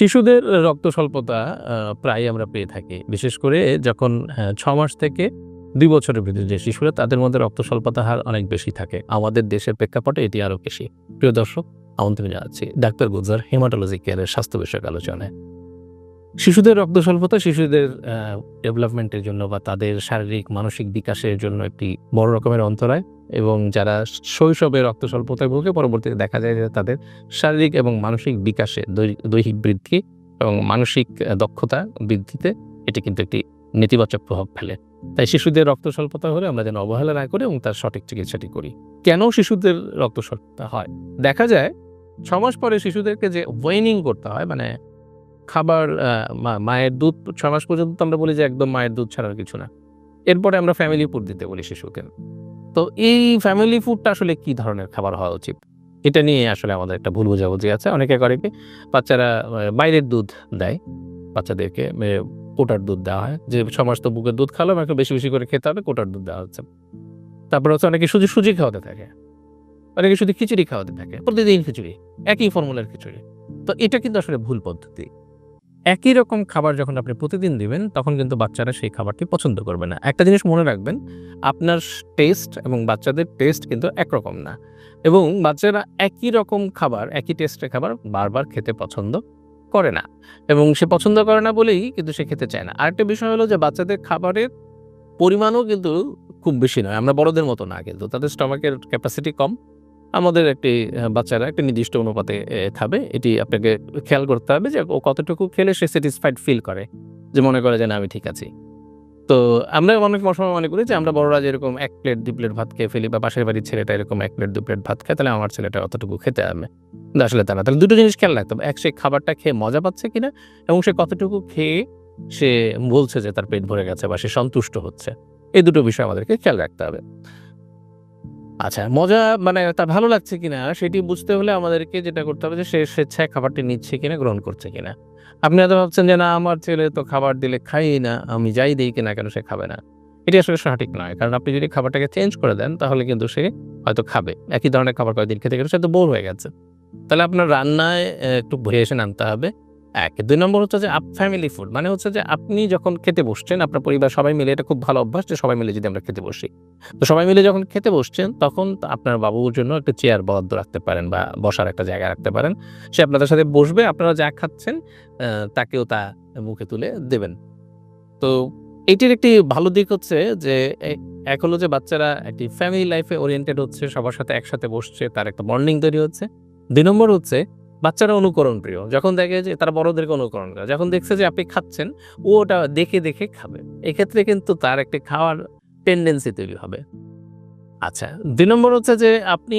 শিশুদের রক্ত স্বল্পতা প্রায় আমরা পেয়ে থাকি। বিশেষ করে যখন ছ মাস থেকে দুই বছরের ভিতরে যে শিশুরা, তাদের মধ্যে রক্ত স্বল্পতা হার অনেক বেশি থাকে। আমাদের দেশের প্রেক্ষাপটে এটি আরও বেশি। প্রিয় দর্শক, আমন্ত্রণ জানাচ্ছি ডাক্তার গুজার হেমাটোলজি কেয়ারের স্বাস্থ্য বিষয়ক আলোচনায়। শিশুদের রক্ত স্বল্পতা শিশুদের ডেভেলপমেন্টের জন্য বা তাদের শারীরিক, মানসিক বিকাশের জন্য একটি বড় রকমের অন্তরায় এবং যারা শৈশবে রক্ত স্বল্পতায় ভোগে, পরবর্তীতে দেখা যায় যে তাদের শারীরিক এবং মানসিক বিকাশে দৈহিক বৃদ্ধি এবং মানসিক দক্ষতা বৃদ্ধিতে এটি কিন্তু একটি নেতিবাচক প্রভাব ফেলে। তাই শিশুদের রক্ত স্বল্পতা হলে আমরা যেন অবহেলা না করি এবং তার সঠিক চিকিৎসাটি করি। কেন শিশুদের রক্ত স্বল্পতা হয়? দেখা যায় ছ মাস পরে শিশুদেরকে যে ওয়েনিং করতে হয় মানে খাবার মায়ের দুধ ছ মাস পর্যন্ত আমরা বলি যে একদম মায়ের দুধ ছাড়ার কিছু না। এরপরে আমরা ফ্যামিলি ফুড দিতে বলি শিশুকে। তো এই ফ্যামিলি ফুডটা আসলে কি ধরনের খাবার হওয়া উচিত? এটা নিয়ে আসলে আমাদের একটা ভুল বোঝাবুঝি আছে অনেকে করে কি, বাচ্চারা বাইরের দুধ দেয়। বাচ্চাদেরকে কোটার দুধ দেওয়া হয়। যে সমাজ তো বুকের দুধ খাওয়ালাম একটু বেশি বেশি করে খেতে হবে, কোটার দুধ দেওয়া হচ্ছে। তারপর হচ্ছে অনেকে শুধু সুজি খাওয়াতে থাকে। অনেকে শুধু খিচুড়ি খাওয়াতে থাকে। প্রতিদিন খিচুড়ি, একই ফর্মুলার খিচুড়ি। তো এটা কিন্তু আসলে ভুল পদ্ধতি। একই রকম খাবার যখন আপনি প্রতিদিন দিবেন, তখন কিন্তু বাচ্চারা সেই খাবারটি পছন্দ করবে না। একটা জিনিস মনে রাখবেন, আপনার টেস্ট এবং বাচ্চাদের টেস্ট কিন্তু একরকম না। এবং বাচ্চারা একই রকম খাবার, একই টেস্টের খাবার বারবার খেতে পছন্দ করে না। এবং সে পছন্দ করে না বলেই কিন্তু সে খেতে চায় না। আরেকটা বিষয় হলো যে, বাচ্চাদের খাবারের পরিমাণও কিন্তু খুব বেশি নয়। আমরা বড়দের মতো না কিন্তু, তাদের স্টমাকের ক্যাপাসিটি কম। আমাদের একটি বাচ্চারা একটা নির্দিষ্ট অনুপাতে খাবে। এটি আপনাকে খেয়াল করতে হবে যে ও কতটুকু খেলে সে স্যাটিসফাইড ফিল করে, যে মনে করে যে না, আমি ঠিক আছি। তো আমরা অনেক সময় মনে করি যে আমরা বড়রা যেরকম এক প্লেট, দুই প্লেট ভাত খেয়ে ফেলি বা পাশের বাড়ির ছেলেটা এরকম এক প্লেট দু প্লেট ভাত খায়, তাহলে আমার ছেলেটা অতটুকু খেতে হবে। কিন্তু আসলে তা না। তাহলে দুটো জিনিস খেয়াল রাখতে হবে। এক, সে খাবারটা খেয়ে মজা পাচ্ছে কিনা এবং সে কতটুকু খেয়ে সে বলছে যে তার পেট ভরে গেছে বা সে সন্তুষ্ট হচ্ছে। এই দুটো বিষয় আমাদেরকে খেয়াল রাখতে হবে। আচ্ছা মজা মানে তার ভালো লাগছে কিনা সেটি বুঝতে হলে আমাদেরকে যেটা করতে হবে যে সে স্বেচ্ছায় খাবারটি নিচ্ছে কিনা, গ্রহণ করছে কিনা। আপনি হয়তো ভাবছেন যে না, আমার ছেলে তো খাবার দিলে খাই না, আমি যাই দিই কিনা কেন সে খাবে না। এটি আসলে সঠিক নয়, কারণ আপনি যদি খাবারটাকে চেঞ্জ করে দেন তাহলে কিন্তু সে হয়তো খাবে। একই ধরনের খাবার কয়েকদিন খেতে গেলে সে তো বোর হয়ে গেছে। তাহলে আপনার রান্নায় একটু ভেরিয়েশন আনতে হবে। এক। দুই নম্বর হচ্ছে যে আপ ফ্যামিলি ফুড মানে হচ্ছে যে আপনি যখন খেতে বসছেন, আপনার পরিবার সবাই মিলে, এটা খুব ভালো অভ্যাস যে সবাই মিলে যদি আমরা খেতে বসি। তো সবাই মিলে যখন খেতে বসছেন, তখন আপনার বাবুর জন্য একটা চেয়ার বরাদ্দ রাখতে পারেন বা বসার একটা জায়গা রাখতে পারেন। সে আপনাদের সাথে বসবে, আপনারা যা খাচ্ছেন তাকেও তা মুখে তুলে দেবেন। তো এটির একটি ভালো দিক হচ্ছে যে এক হলো যে বাচ্চারা একটি ফ্যামিলি লাইফে ওরিয়েন্টেড হচ্ছে, সবার সাথে একসাথে বসছে, তার একটা বন্ডিং তৈরি হচ্ছে। দুই নম্বর হচ্ছে বাচ্চারা অনুকরণ প্রিয়। যখন দেখে যে তারা বড়দেরকে অনুকরণ করে, যখন দেখছে যে আপনি খাচ্ছেন, ও ওটা দেখে দেখে খাবে। এক্ষেত্রে কিন্তু তার একটি খাওয়ার টেন্ডেন্সি তৈরি হবে। আচ্ছা দুই নম্বর হচ্ছে যে আপনি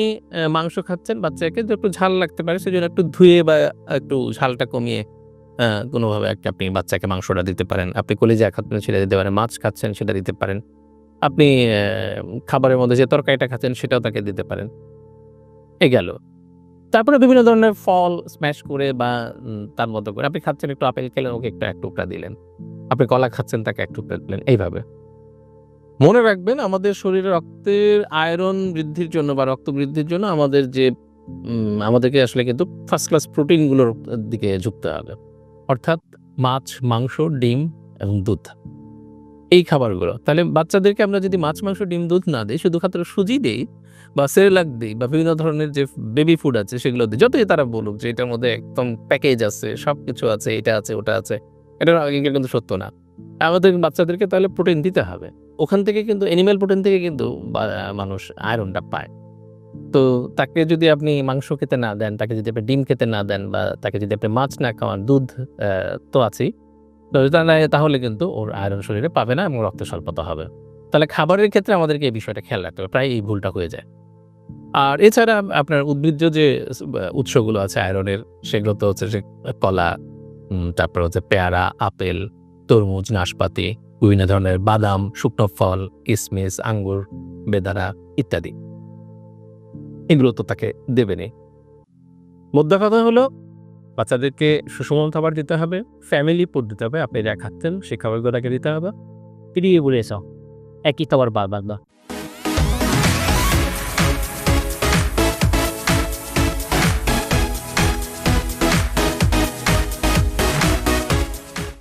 মাংস খাচ্ছেন, বাচ্চাকে যে একটু ঝাল লাগতে পারে, সেজন্য একটু ধুয়ে বা একটু ঝালটা কমিয়ে কোনোভাবে একটা আপনি বাচ্চাকে মাংসটা দিতে পারেন। আপনি কলিজা খাচ্ছেন, সেটা দিতে পারেন, মাছ খাচ্ছেন, সেটা দিতে পারেন। আপনি খাবারের মধ্যে যে তরকারিটা খাচ্ছেন, সেটাও তাকে দিতে পারেন। এ গেল। তারপরে বিভিন্ন ধরনের ফল স্ম্যাশ করে বা তার মতো করে। আপনি খাচ্ছেন একটু আপেল, খেলেন, ওকে একটু এক টুকরা দিলেন। আপনি কলা খাচ্ছেন, তাকে এক টুকরা দিলেন। এইভাবে। মনে রাখবেন, আমাদের শরীরে রক্তের আয়রন বৃদ্ধির জন্য বা রক্ত বৃদ্ধির জন্য আমাদের যে আমাদেরকে আসলে কিন্তু ফার্স্ট ক্লাস প্রোটিনগুলোর দিকে ঝুঁকতে হবে। অর্থাৎ মাছ, মাংস, ডিম এবং দুধ। এই খাবারগুলো। তাহলে বাচ্চাদেরকে আমরা যদি মাছ, মাংস, ডিম, দুধ না দিই শুধু খাত্র সুজি দিই বা সেরেলাক দিই বা বিভিন্ন ধরনের যে বেবি ফুড আছে সেগুলো দিই যতই তারা বলুক যে এটার মধ্যে একদম প্যাকেজ আছে সব কিছু আছে, এটা আছে, ওটা আছে এটা কিন্তু সত্য না। আমাদের বাচ্চাদেরকে তাহলে প্রোটিন দিতে হবে। ওখান থেকে কিন্তু অ্যানিম্যাল প্রোটিন থেকে কিন্তু মানুষ আয়রনটা পায়। তো তাকে যদি আপনি মাংস খেতে না দেন, তাকে যদি আপনি ডিম খেতে না দেন বা তাকে যদি আপনি মাছ না খাওয়ান, দুধ তো আছেই। তাহলে কিন্তু ওর আয়রন শরীরে পাবে না এবং রক্ত স্বল্পতা হবে। তাহলে খাবারের ক্ষেত্রে আমাদেরকে এই বিষয়টা খেয়াল রাখতে হবে, প্রায় এই ভুলটা হয়ে যায়। আর এছাড়া আপনার উদ্ভিজ্জ যে উৎসগুলো আছে, আয়রনের, সেগুলো তো হচ্ছে কলা তারপর হচ্ছে পেয়ারা, আপেল, তরমুজ, নাশপাতি, বিভিন্ন ধরনের বাদাম, শুকনো ফল কিশমিশ আঙ্গুর, বেদানা ইত্যাদি। এগুলো তো তাকে দেবেনই। মোদ্দা কথা হলো, বাচ্চাদেরকে সুষম খাবার দিতে হবে, ফ্যামিলি ফুড দিতে হবে, আপনি যা খাচ্ছেন সেই খাবারগুলো তাকে দিতে হবে। পিড়িয়ে বলেছ একই খাবার বারবার না